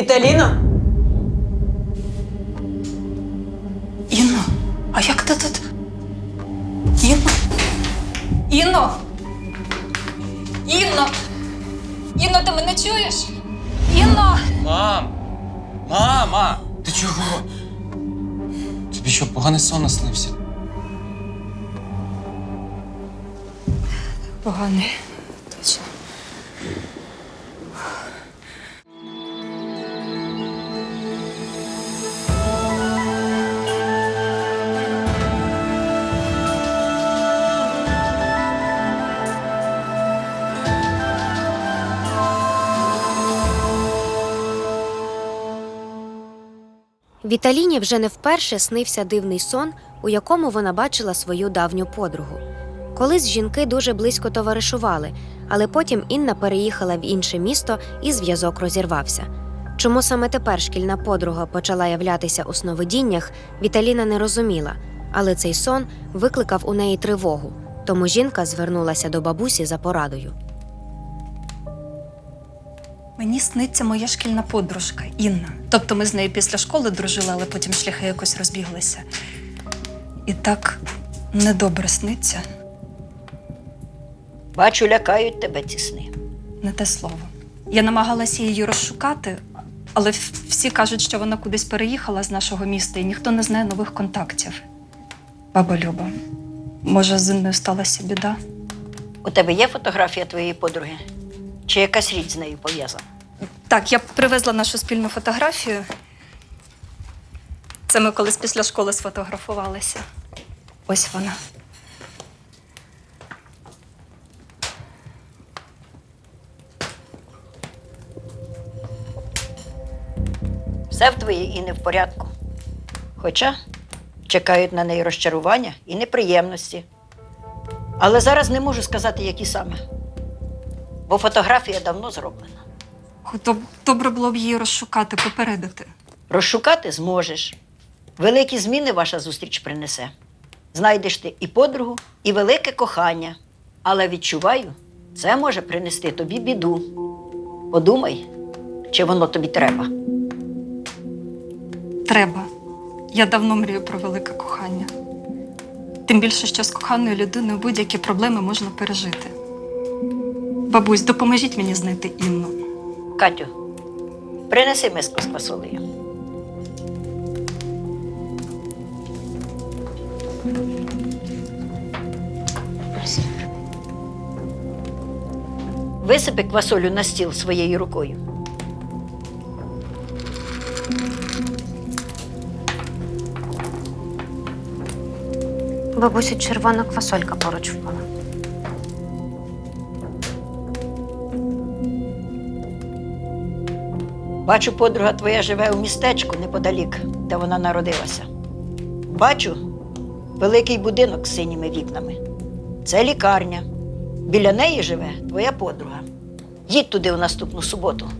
Vitelino? Віталіні вже не вперше снився дивний сон, у якому вона бачила свою давню подругу. Колись жінки дуже близько товаришували, але потім Інна переїхала в інше місто і зв'язок розірвався. Чому саме тепер шкільна подруга почала являтися у сновидіннях, Віталіна не розуміла, але цей сон викликав у неї тривогу, тому жінка звернулася до бабусі за порадою. Мені сниться моя шкільна подружка Інна. Тобто ми з нею після школи дружили, але потім шляхи якось розбіглися. І так недобре сниться, Бачу, лякають тебе ці сни. не те слово. Я намагалася її розшукати, але всі кажуть, що вона кудись переїхала з нашого міста і ніхто не знає нових контактів. Баба Люба, може, з Інною сталася біда? У тебе є фотографія твоєї подруги? Чи якась річ з нею пов'язана? Так, я привезла нашу спільну фотографію. Це ми колись після школи сфотографувалися. Ось вона. Все в твоїй і не в порядку. Хоча чекають на неї розчарування і неприємності. Але зараз не можу сказати, які саме. Бо фотографія давно зроблена. Хто добре було б її розшукати, попередити. Розшукати зможеш. Великі зміни ваша зустріч принесе. Знайдеш ти і подругу, і велике кохання. Але відчуваю, це може принести тобі біду. Подумай, чи воно тобі треба. Треба. Я давно мрію про велике кохання. Тим більше, що з коханою людиною будь-які проблеми можна пережити. Бабусь, допоможіть мені знайти Інну. Катю, принеси миску з квасолею. Висипи квасолю на стіл своєю рукою. Бабусі червона квасолька поруч впала. Бачу, подруга твоя живе у містечку неподалік, де вона народилася. Бачу великий будинок з синіми вікнами. Це лікарня. Біля неї живе твоя подруга. Їдь туди у наступну суботу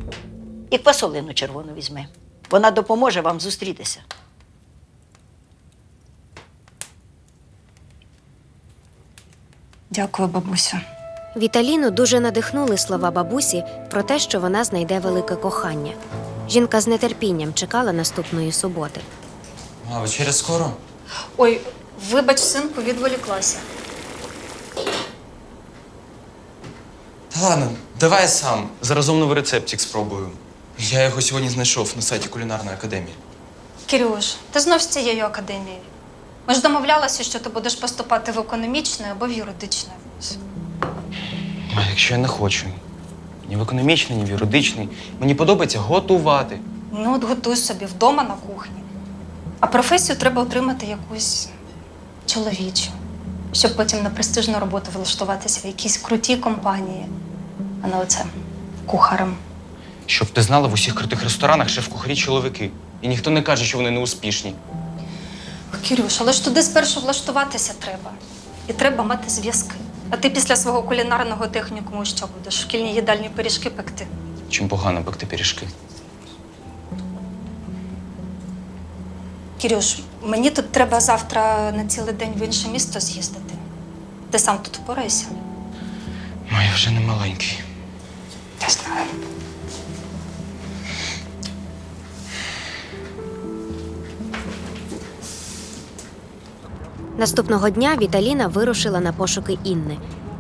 і квасолину червону візьми. Вона допоможе вам зустрітися. Дякую, бабусю. Віталіну дуже надихнули слова бабусі про те, що вона знайде велике кохання. Жінка з нетерпінням чекала наступної суботи. А, вечеря скоро? Ой, вибач, синку, відволіклася. Та ладно, давай я сам. Заразом новий рецептик спробую. Я його сьогодні знайшов на сайті кулінарної академії. Кирюш, ти знов з цією академією. Ми ж домовлялися, що ти будеш поступати в економічний або в юридичний вуз. А якщо я не хочу? Ні в економічний, ні в юридичний. Мені подобається готувати. Ну, от готуй собі вдома на кухні. А професію треба отримати якусь чоловічу, щоб потім на престижну роботу влаштуватися в якійсь крутій компанії, а не оце кухарем. Щоб ти знала, в усіх крутих ресторанах шеф-кухарі чоловіки. І ніхто не каже, що вони не успішні. Кирюш, але ж туди спершу влаштуватися треба. І треба мати зв'язки. А ти після свого кулінарного технікуму що будеш? В шкільній їдальні пиріжки пекти? Чим погано пекти пиріжки. Кирюш, мені тут треба завтра на цілий день в інше місто з'їздити. Ти сам тут впорайся. Моя вже не маленький. Я знаю. Наступного дня Віталіна вирушила на пошуки Інни.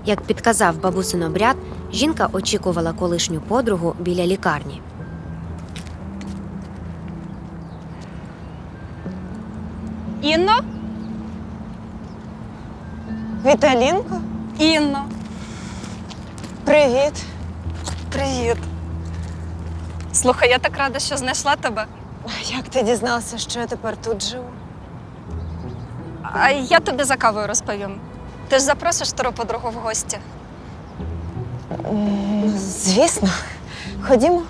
Як підказав бабусин обряд, жінка очікувала колишню подругу біля лікарні. Інно? Віталінко, Інно. привіт. Привіт. Слухай, я так рада, що знайшла тебе. Як ти дізнався, що я тепер тут живу? А я тобі за кавою розповім. Ти ж запросиш стару подругу в гості. Звісно. Ходімо.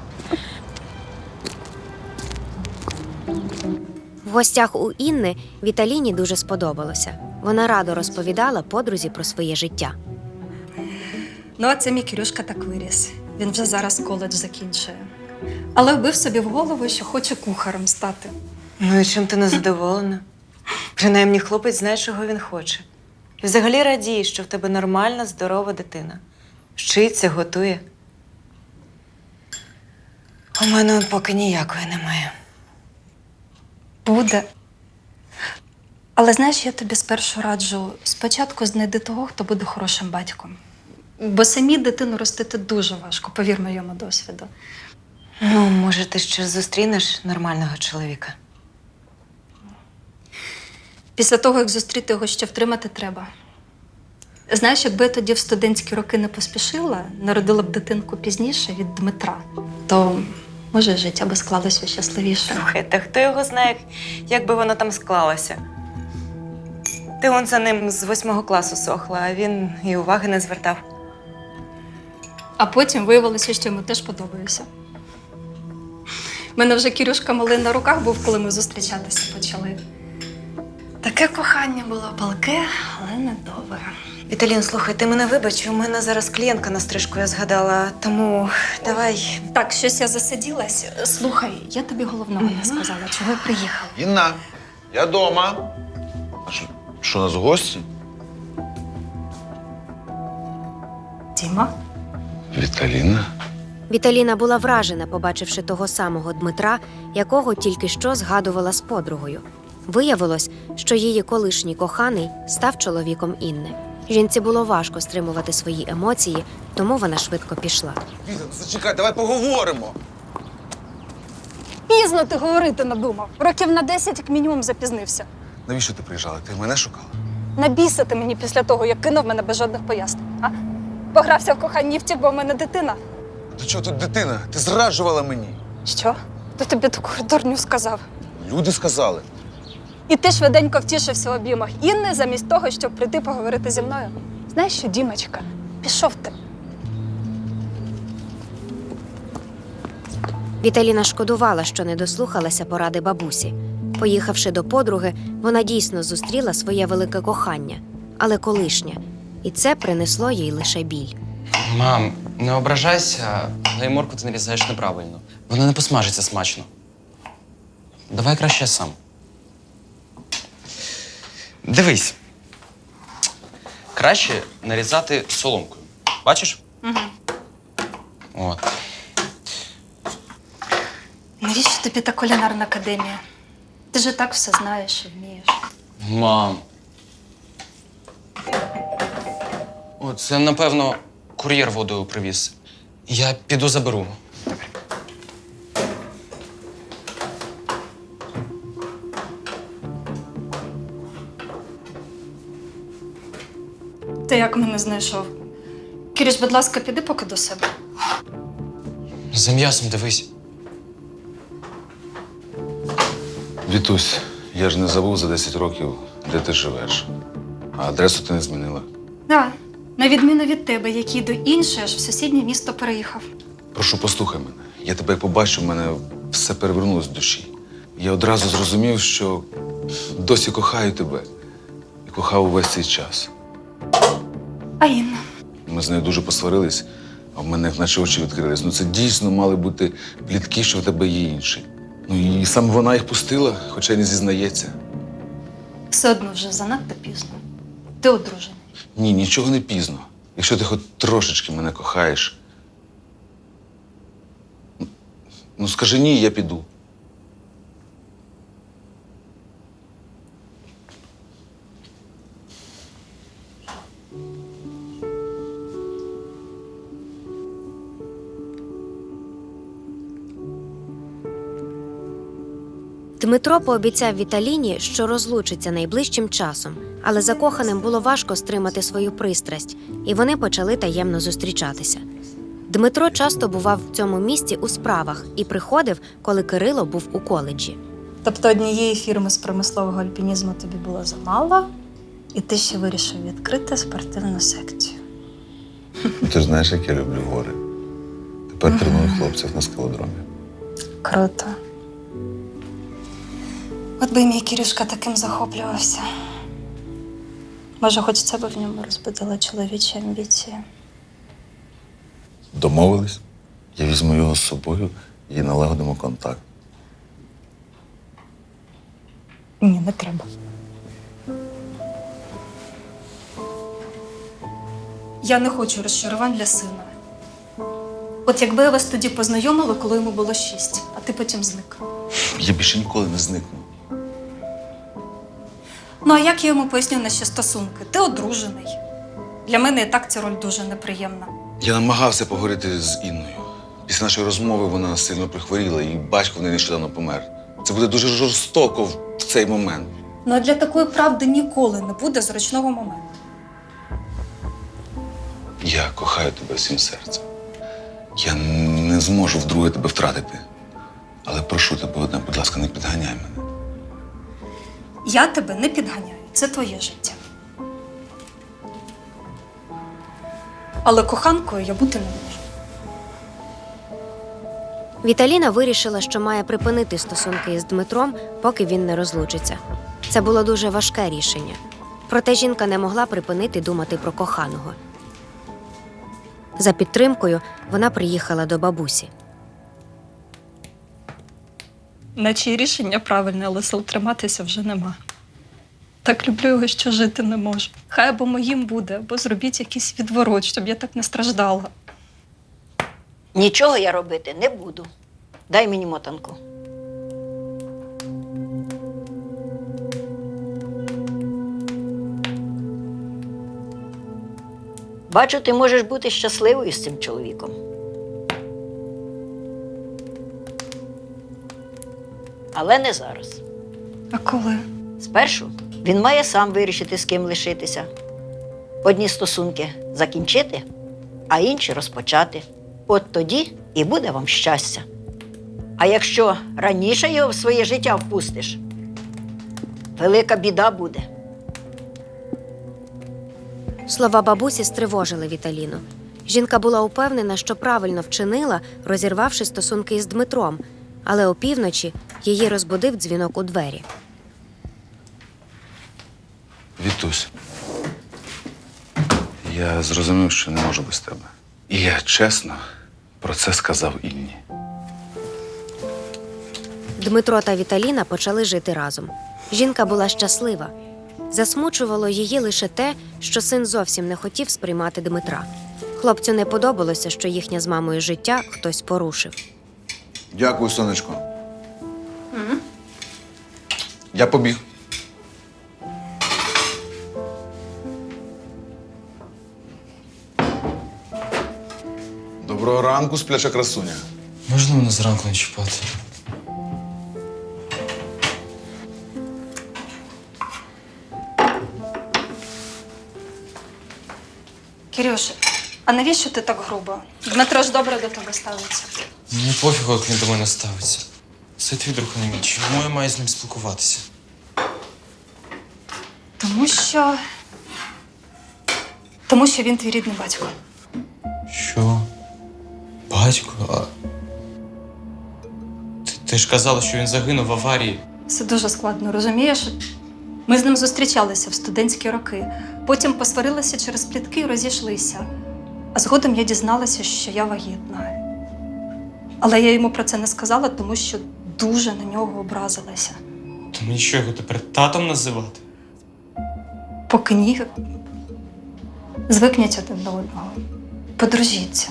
В гостях у Інни Віталіні дуже сподобалося. Вона радо розповідала подрузі про своє життя. Ну, а це мій Кирюшка так виріс. Він вже зараз коледж закінчує. Але вбив собі в голову, що хоче кухарем стати. Ну і чим ти не задоволена? Принаймні, хлопець знає, чого він хоче. І взагалі радіє, що в тебе нормальна, здорова дитина. Вчиться, готує. У мене поки ніякої немає. Буде. Але знаєш, я тобі спершу раджу спочатку знайди того, хто буде хорошим батьком. Бо самі дитину ростити дуже важко, повір моєму досвіду. Ну, може, ти ще зустрінеш нормального чоловіка. Після того, як зустріти його, ще втримати треба. Знаєш, якби я тоді в студентські роки не поспішила, народила б дитинку пізніше від Дмитра, то може життя би склалося щасливіше. Слухай, та хто його знає, як би воно там склалося? Ти он за ним з восьмого класу сохла, а він і уваги не звертав. А потім виявилося, що йому теж подобаюся. У мене вже Кірюшка малий на руках був, коли ми зустрічатися почали. Таке кохання було палке, але недовге. Віталін, слухай, ти мене вибач, у мене зараз клієнтка на стрижку я згадала, тому давай. Так, щось я засиділась. Слухай, я тобі головного не сказала, чого я приїхала. Інна, я дома. А що, що у нас гості? Діма? Віталіна. Віталіна була вражена, побачивши того самого Дмитра, якого тільки що згадувала з подругою. Виявилось, що її колишній коханий став чоловіком Інни. Жінці було важко стримувати свої емоції, тому вона швидко пішла. Віта, зачекай, давай поговоримо. Пізно ти говорити надумав. Років на 10 як мінімум запізнився. Навіщо ти приїжджала? Ти мене шукала? Набісити мені після того, як кинув мене без жодних пояснень. А? Погрався в коханні втік, бо в мене дитина. До чого тут дитина? Ти зраджувала мені. Що? Хто тобі таку дурню сказав? Люди сказали. І ти швиденько втішився в обіймах Інни замість того, щоб прийти поговорити зі мною. Знаєш що, Дімочка, пішов ти. Віталіна шкодувала, що не дослухалася поради бабусі. Поїхавши до подруги, вона дійсно зустріла своє велике кохання, але колишнє, і це принесло їй лише біль. Мам, не ображайся, але й морку ти нарізаєш неправильно. Вона не посмажиться смачно. Давай краще сам. Дивись. Краще нарізати соломкою. Бачиш? Угу. От. Навіщо тобі та кулінарна академія? Ти ж і так все знаєш і вмієш. Мам. О, це, напевно, кур'єр водою привіз. Я піду заберу. Ти як мене знайшов? Кіріш, будь ласка, піди поки до себе. За м'ясом дивись. Вітусь, я ж не забув за 10 років, де ти живеш. А адресу ти не змінила. Так, на відміну від тебе, який до іншої аж в сусіднє місто переїхав. Прошу, послухай мене. Я тебе як побачив, в мене все перевернулось в душі. Я одразу зрозумів, що досі кохаю тебе і кохав увесь цей час. А Інна? Ми з нею дуже посварились, а в мене як наче очі відкрились. Ну це дійсно мали бути плітки, що в тебе є інші. Ну і саме вона їх пустила, хоча й не зізнається. Все одно вже занадто пізно. Ти одружений. Ні, нічого не пізно. Якщо ти хоч трошечки мене кохаєш. Ну, скажи ні, я піду. Дмитро пообіцяв Віталіні, що розлучиться найближчим часом, але закоханим було важко стримати свою пристрасть, і вони почали таємно зустрічатися. Дмитро часто бував в цьому місті у справах і приходив, коли Кирило був у коледжі. Тобто однієї фірми з промислового альпінізму тобі було замало, і ти ще вирішив відкрити спортивну секцію. Ти ж знаєш, як я люблю гори. Тепер треную хлопців на скалодромі. Круто. От би мій Кірюшка таким захоплювався. Може, хоч це би в ньому розбудила чоловічі амбіції. Домовились? Я візьму його з собою і налагодимо контакт. Ні, не треба. Я не хочу розчарувань для сина. От якби я вас тоді познайомила, коли йому було шість, а ти потім зник. Я більше ніколи не зникну. Ну а як я йому поясню наші стосунки? Ти одружений. Для мене і так ця роль дуже неприємна. Я намагався поговорити з Інною. Після нашої розмови вона сильно прихворіла, і батько в неї нещодавно помер. Це буде дуже жорстоко в- цей момент. Ну а для такої правди ніколи не буде зручного моменту. Я кохаю тебе всім серцем. Я не зможу вдруге тебе втратити. Але прошу тебе одне, будь ласка, не підганяй мене. Я тебе не підганяю, це твоє життя. Але коханкою я бути не можу. Віталіна вирішила, що має припинити стосунки із Дмитром, поки він не розлучиться. Це було дуже важке рішення. Проте жінка не могла припинити думати про коханого. За підтримкою вона приїхала до бабусі. Наче й рішення правильне, але сил триматися вже нема. Так люблю його, що жити не можу. Хай або моїм буде, або зробіть якийсь відворот, щоб я так не страждала. Нічого я робити не буду. Дай мені мотанку. Бачу, ти можеш бути щасливою з цим чоловіком. Але не зараз. А коли? Спершу він має сам вирішити, з ким лишитися. Одні стосунки закінчити, а інші розпочати. От тоді і буде вам щастя. А якщо раніше його в своє життя впустиш, велика біда буде. Слова бабусі стривожили Віталіну. Жінка була упевнена, що правильно вчинила, розірвавши стосунки із Дмитром, але опівночі її розбудив дзвінок у двері. Вітусь. Я зрозумів, що не можу без тебе. І я чесно про це сказав Інні. Дмитро та Віталіна почали жити разом. Жінка була щаслива. Засмучувало її лише те, що син зовсім не хотів сприймати Дмитра. Хлопцю не подобалося, що їхнє з мамою життя хтось порушив. Дякую, сонечко. Я побіг. Доброго ранку, спляча красуня. Можна мене зранку не чіпати? Кирюш, а навіщо ти так грубо? Дмитро ж добре до тебе ставиться. Мені пофігу, як він до мене ставиться. Це твій друг а не мій. Чому я маю з ним спілкуватися? Тому що. Тому що він твій рідний батько. Що? Батько? А... Ти, ти ж казала, що він загинув в аварії. Це дуже складно, розумієш? Ми з ним зустрічалися в студентські роки, потім посварилися через плітки і розійшлися. А згодом я дізналася, що я вагітна. Але я йому про це не сказала, тому що дуже на нього образилася. То мені що його тепер татом називати? Поки ні, звикніть один до одного. Подружіться.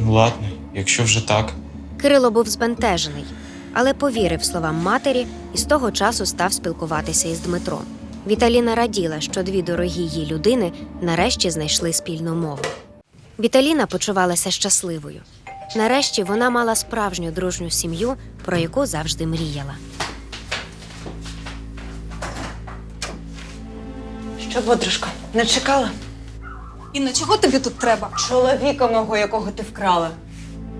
Ну, ладно, якщо вже так. Кирило був збентежений, але повірив словам матері і з того часу став спілкуватися із Дмитром. Віталіна раділа, що дві дорогі їй людини нарешті знайшли спільну мову. Віталіна почувалася щасливою. Нарешті вона мала справжню дружню сім'ю, про яку завжди мріяла. Що, подружко, не чекала? Інна, чого тобі тут треба? Чоловіка мого, якого ти вкрала.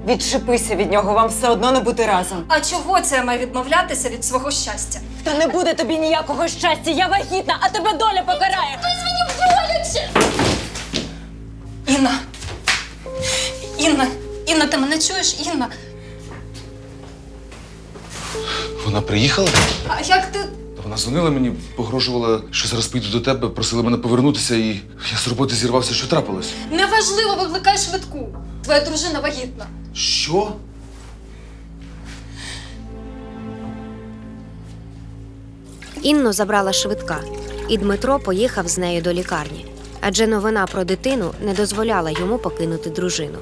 Відшипися від нього, вам все одно не бути разом. А чого це я маю відмовлятися від свого щастя? Та не буде тобі ніякого щастя, я вагітна, а тебе доля покарає. Інна. Інна, Інна, ти мене чуєш? Інна. Вона приїхала? А як ти. Та Вона дзвонила мені, погрожувала, що зараз піду до тебе, просила мене повернутися, і я з роботи зірвався, що трапилось. Неважливо, викликай швидку. Твоя дружина вагітна. Що? Інну забрала швидка, і Дмитро поїхав з нею до лікарні, адже новина про дитину не дозволяла йому покинути дружину.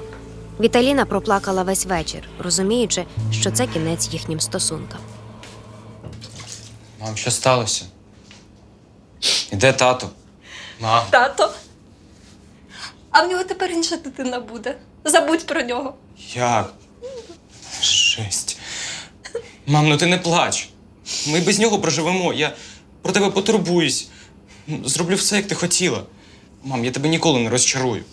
Віталіна проплакала весь вечір, розуміючи, що це кінець їхнім стосункам. Мам, що сталося? І де тато? Мам. Тато. А в нього тепер інша дитина буде. Забудь про нього. Як? Жесть. Мам, ну ти не плач. Ми без нього проживемо. Я про тебе потурбуюсь. Зроблю все, як ти хотіла. Мам, я тебе ніколи не розчарую.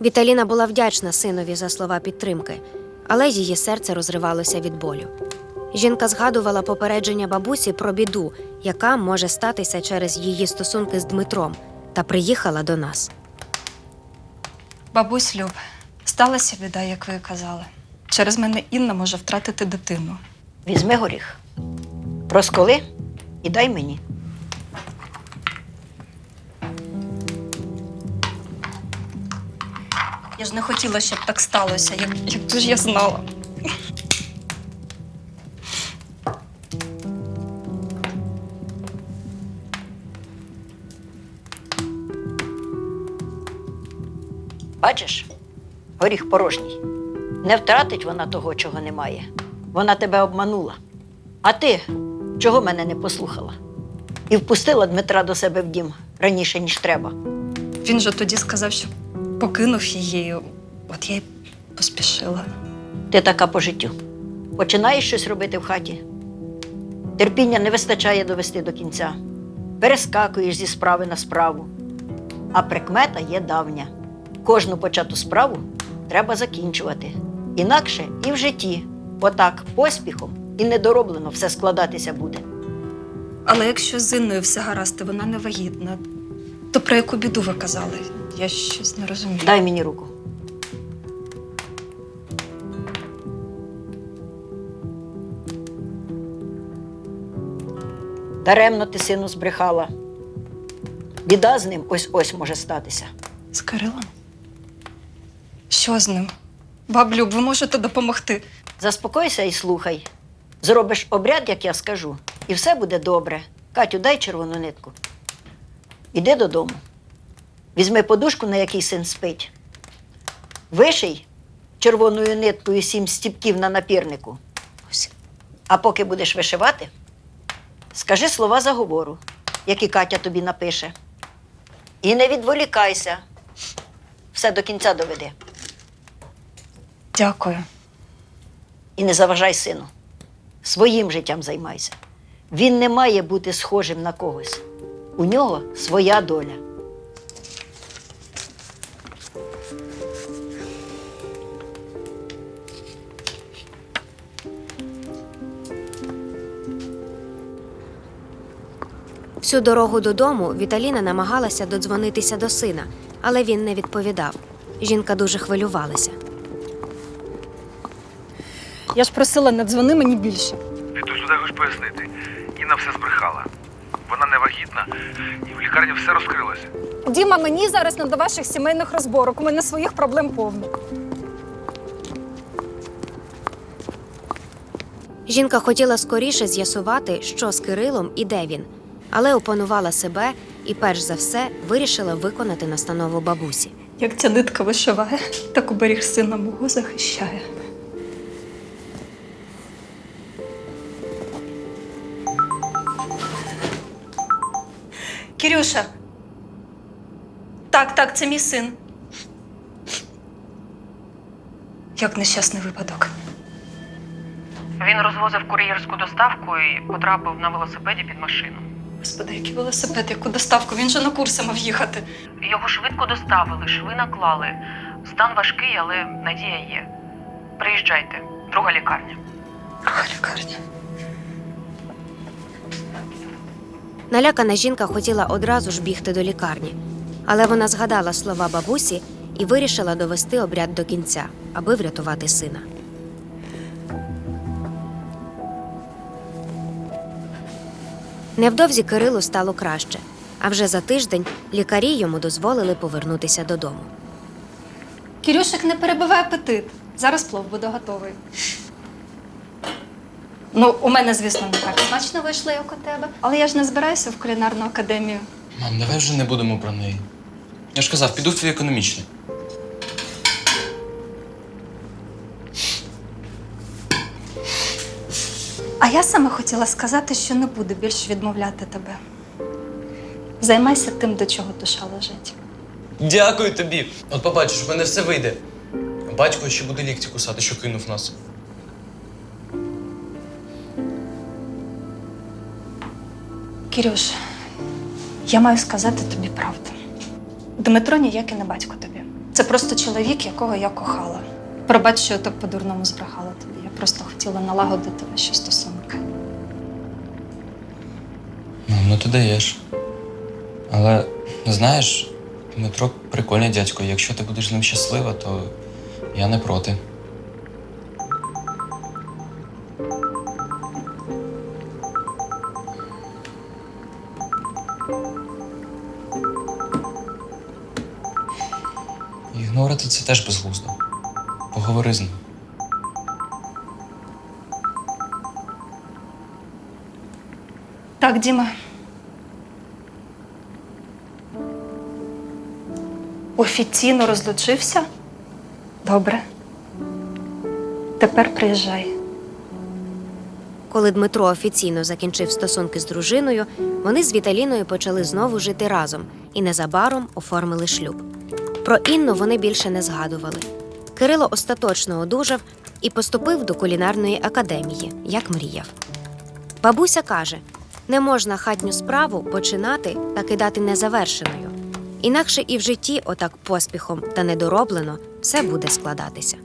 Віталіна була вдячна синові за слова підтримки, але її серце розривалося від болю. Жінка згадувала попередження бабусі про біду, яка може статися через її стосунки з Дмитром, та приїхала до нас. Бабусь Люб, сталася біда, як ви і казали. Через мене Інна може втратити дитину. Візьми горіх, розколи і дай мені. Я ж не хотіла, щоб так сталося, як, як ж я знала. Бачиш, горіх порожній. Не втратить вона того, чого немає. Вона тебе обманула. А ти чого мене не послухала? І впустила Дмитра до себе в дім раніше, ніж треба. Він же тоді сказав, що покинув її. От я й поспішила. Ти така по життю. Починаєш щось робити в хаті. Терпіння не вистачає довести до кінця. Перескакуєш зі справи на справу. А прикмета є давня. Кожну почату справу треба закінчувати. Інакше і в житті, отак, поспіхом і недороблено все складатися буде. Але якщо з Інною все гаразд, і вона не вагітна, то про яку біду ви казали? Я щось не розумію. Дай мені руку. Даремно ти сину збрехала. Біда з ним ось-ось може статися. З Кирилом? Що з ним? Баблю, ви можете допомогти. Заспокойся і слухай. Зробиш обряд, як я скажу, і все буде добре. Катю, дай червону нитку. Іди додому. Візьми подушку, на якій син спить. Виший червоною ниткою сім стіпків на напірнику. А поки будеш вишивати, скажи слова заговору, які Катя тобі напише. І не відволікайся. Все до кінця доведи. Дякую. І не заважай сину. Своїм життям займайся. Він не має бути схожим на когось. У нього своя доля. Всю дорогу додому Віталіна намагалася додзвонитися до сина, але він не відповідав. Жінка дуже хвилювалася. Я ж просила, не дзвони мені більше. Ти тут сюди хочеш пояснити. Інна все збрехала. Вона не вагітна, і в лікарні все розкрилося. Діма, мені зараз не до ваших сімейних розборок. У мене своїх проблем повно. Жінка хотіла скоріше з'ясувати, що з Кирилом і де він, але опанувала себе і, перш за все, вирішила виконати настанову бабусі. Як ця нитка вишиває, так оберіг сина мого захищає. Кирюша. Так, так, це мій син. Як нещасний випадок. Він розвозив кур'єрську доставку і потрапив на велосипеді під машину. Господи, який велосипед, яку доставку, він же на курси мав їхати. Його швидко доставили, шви наклали. Стан важкий, але надія є. Приїжджайте, друга лікарня. Друга лікарня. Налякана жінка хотіла одразу ж бігти до лікарні, але вона згадала слова бабусі і вирішила довести обряд до кінця, аби врятувати сина. Невдовзі Кирилу стало краще, а вже за тиждень лікарі йому дозволили повернутися додому. Кірюшик, не перебивай апетит. Зараз плов буде готовий. Ну, у мене, звісно, не так смачно вийшло, як у тебе. Але я ж не збираюся в кулінарну академію. Мам, давай вже не будемо про неї. Я ж казав, піду в твій економічний. А я саме хотіла сказати, що не буду більше відмовляти тебе. Займайся тим, до чого душа лежить. Дякую тобі. От побачиш, в мене все вийде. Батько ще буде лікті кусати, що кинув нас. Кірюш, я маю сказати тобі правду. Дмитро ніякий не батько тобі. Це просто чоловік, якого я кохала. Пробач, що я так по-дурному збрехала тобі. Просто хотіла налагодити ваші стосунки. Мам, ну ти даєш. Але знаєш, Дмитро прикольний дядько. Якщо ти будеш з ним щаслива, то я не проти. Ігнорити це теж безглуздо. Поговори з ним. Так, Діма. Офіційно розлучився? Добре. Тепер приїжджай. Коли Дмитро офіційно закінчив стосунки з дружиною, вони з Віталіною почали знову жити разом і незабаром оформили шлюб. Про Інну вони більше не згадували. Кирило остаточно одужав і поступив до кулінарної академії, як мріяв. Бабуся каже: не можна хатню справу починати та кидати незавершеною. Інакше і в житті, отак поспіхом та недороблено, все буде складатися.